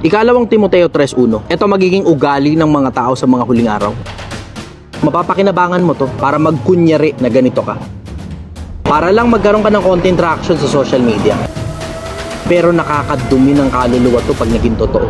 Ikalawang Timoteo 3.1. Ito magiging ugali ng mga tao sa mga huling araw. Mapapakinabangan mo to para magkunyari na ganito ka. Para lang magkaroon ka ng konting traction sa social media. Pero nakakadumi ng kaluluwa to pag naging totoo.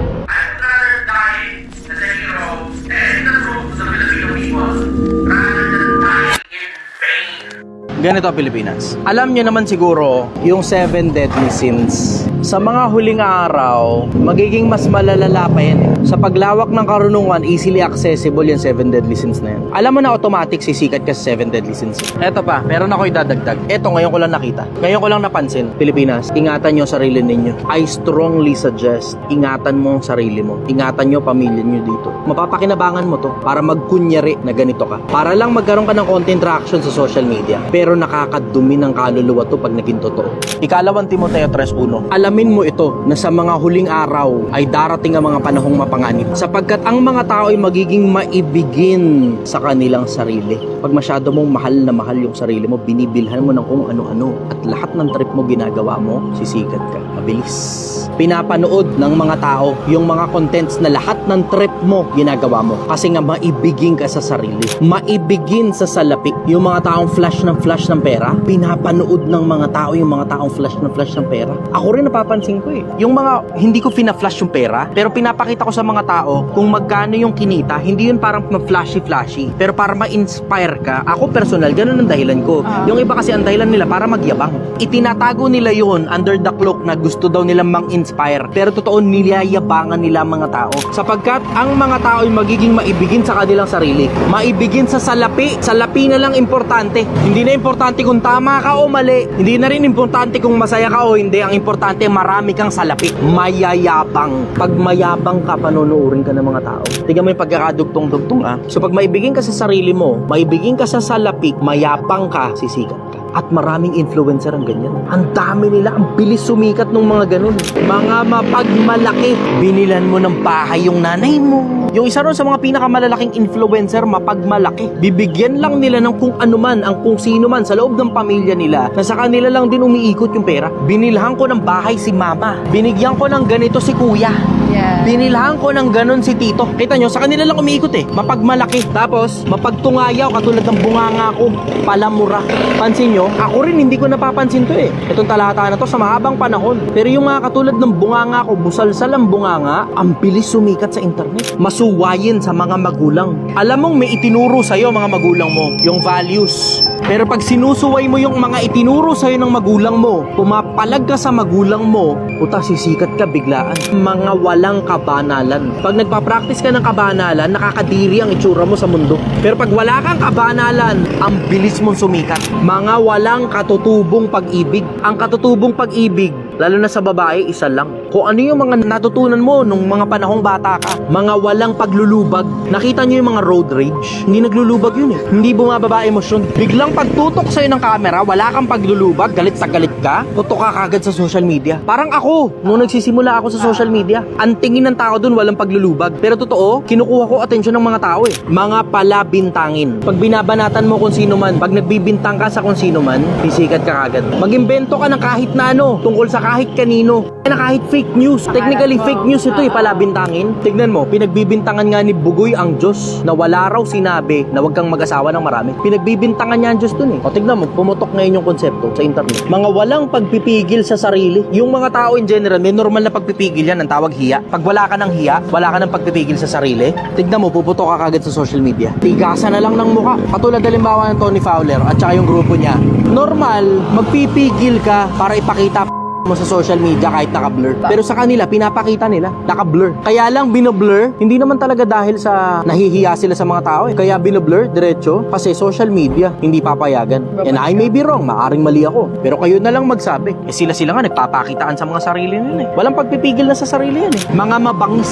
Ganito Pilipinas. Alam niyo naman siguro yung seven deadly sins. Sa mga huling araw, magiging mas malalala pa yan. Sa paglawak ng karunungan, easily accessible yung seven deadly sins na yan. Alam mo na automatic sisikat ka sa seven deadly sins. Eto pa, meron ako idadagdag. Eto, ngayon ko lang nakita. Ngayon ko lang napansin. Pilipinas, ingatan nyo sarili ninyo. I strongly suggest, ingatan mo ang sarili mo. Ingatan nyo pamilya nyo dito. Mapapakinabangan mo to para magkunyari na ganito ka. Para lang magkaroon ka ng content traction sa social media. Pero nakakadumi ng kaluluwa to pag naging totoo. Ikalawang Timoteo 3.1 Alamin mo ito na sa mga huling araw ay darating ang mga panahong mapanganib. Sapagkat ang mga tao ay magiging maibigin sa kanilang sarili. Pag masyado mong mahal na mahal yung sarili mo, binibilhan mo ng kung ano-ano. At lahat ng trip mo ginagawa mo, sisikat ka. Mabilis. Pinapanood ng mga tao yung mga contents na lahat ng trip mo ginagawa mo. Kasi nga maibigin ka sa sarili. Maibigin sa salapi. Yung mga taong flash ng flash ng pera, pinapanood ng mga tao yung mga taong flash ng flash ng pera. Ako rin napapansin ko eh. Yung mga, hindi ko fina-flash yung pera, pero pinapakita ko sa mga tao kung magkano yung kinita. Hindi yun parang flashy-flashy, pero para ma-inspire ka. Ako personal, ganun ang dahilan ko. Yung iba kasi ang dahilan nila para magyabang. Itinatago nila yun under the cloak na gusto daw nilang mang-inspire. Pero totoo, nilayabangan nila mga tao. Sapagkat ang mga tao ay magiging maibigin sa kanilang sarili. Maibigin sa salapi. Salapi na lang importante. Hindi na importante kung tama ka o mali. Hindi na rin importante kung masaya ka o hindi. Ang importante, marami kang salapi. Mayayabang. Pag mayabang ka, panonoodin ka ng mga tao. Tingnan mo yung pagkakadugtong-dugtong ah. So pag maibigin ka sa sarili mo, maibigin ka sa salapi, mayabang ka, sisikat ka. At maraming influencer ang ganyan. Ang dami nila, ang bilis sumikat ng mga ganun. Mga mapagmalaki. Binilan mo ng bahay yung nanay mo. Yung isa ron sa mga pinakamalalaking influencer, mapagmalaki. Bibigyan lang nila ng kung ano man, ang kung sino man sa loob ng pamilya nila na sa kanila lang din umiikot yung pera. Binilhan ko ng bahay si mama. Binigyan ko ng ganito si kuya. Yeah. Binilhan ko ng ganun si Tito. Kita nyo, sa kanila lang umiikot eh. Mapagmalaki. Tapos, mapagtungayaw katulad ng bunganga ko. Palamura. Pansin nyo, ako rin hindi ko napapansin to eh. Itong talata na to sa mahabang panahon. Pero yung mga katulad ng bunganga ko, busalsal ang bunganga, ang bilis sumikat sa internet. Masuwayin sa mga magulang. Alam mong may itinuro sa'yo mga magulang mo, yung values. Pero pag sinusuway mo yung mga itinuro sa'yo ng magulang mo, pumapalag ka sa magulang mo, puta sisikat ka biglaan. Mga walang kabanalan. Pag nagpa-practice ka ng kabanalan, nakakadiri ang itsura mo sa mundo. Pero pag wala kang kabanalan, ang bilis mong sumikat. Mga walang katutubong pag-ibig. Ang katutubong pag-ibig, lalo na sa babae, isa lang. Kung ano yung mga natutunan mo nung mga panahong bata ka, mga walang paglulubag. Nakita nyo yung mga road rage? Hindi naglulubag yun eh. Hindi bumababa emosyon. Biglang pagtutok sa'yo ng camera, wala kang paglulubag, galit sa galit ka, tutok ka kagad sa social media. Parang ako, nung nagsisimula ako sa social media, ang tingin ng tao dun walang paglulubag. Pero totoo, kinukuha ko atensyon ng mga tao eh. Mga palabintangin. Pag binabanatan mo kung sino man, pag nagbibintang ka sa kung sino man, sisikat ka kagad. Mag-imbento ka ng kahit na ano, tungkol sa kahit kanino. Na kahit fake news. Technically fake news ito eh, palabintangin. Tignan mo, pinagbibintangan nga ni Bugoy ang Diyos na wala raw sinabi na wag kang mag-asawa ng marami. Pinagbibintangan niya ang Diyos dun eh. O tignan mo, pumutok ngayon yung konsepto sa internet. Mga walang pagpipigil sa sarili. Yung mga tao in general, may normal na pagpipigil yan, ang tawag hiya. Pag wala ka ng hiya, wala ka ng pagpipigil sa sarili, tignan mo, puputok ka kagad sa social media. Tigasan na lang ng muka. Katulad halimbawa ng Tony Fowler at saka yung grupo niya. Normal, magpipigil ka para ipakita mo sa social media kahit naka-blur. Pero sa kanila, pinapakita nila, naka-blur. Kaya lang binoblur, hindi naman talaga dahil sa nahihiya sila sa mga tao eh. Kaya binoblur, diretso, kasi social media, hindi papayagan. And I may be wrong, maaring mali ako. Pero kayo na lang magsabi. Eh sila-sila nga nagpapakitaan sa mga sarili nila eh. Walang pagpipigil na sa sarili yan eh. Mga mabangis.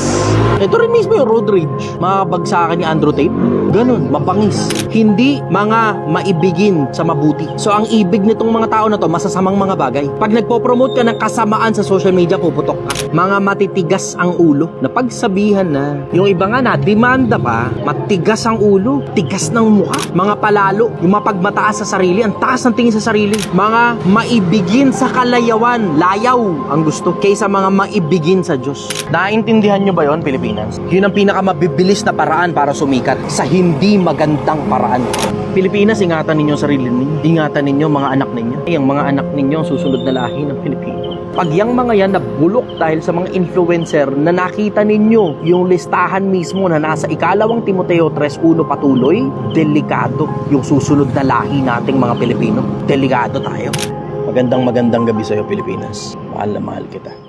Ito rin mismo yung road rage. Mga bagsakan ni Andrew Tate. Ganun, mabangis. Hindi mga maibigin sa mabuti. So ang ibig nitong mga tao na to, masasamang mga bagay. Pag nagpo-promote ka ng kasamaan sa social media, puputok ka. Mga matitigas ang ulo. Napagsabihan na. Yung iba nga na, demanda pa, matigas ang ulo. Tigas ng mukha. Mga palalo. Yung mapagmataas sa sarili. Ang taas ng tingin sa sarili. Mga maibigin sa kalayawan. Layaw ang gusto. Kaysa mga maibigin sa Diyos. Naintindihan nyo ba yon Pilipinas? Yun ang pinakamabibilis na paraan para sumikat sa hindi magandang paraan. Pilipinas, ingatan ninyo ang sarili ninyo. Ingatan ninyo ang mga anak ninyo. Yung mga anak ninyo ang susunod na lahi ng Pilipino. Pag yung mga yan nabulok dahil sa mga influencer na nakita ninyo yung listahan mismo na nasa ikalawang Timoteo 3.1 patuloy, delikado yung susunod na lahi nating mga Pilipino. Delikado tayo. Magandang magandang gabi sa'yo, Pilipinas. Mahal na mahal kita.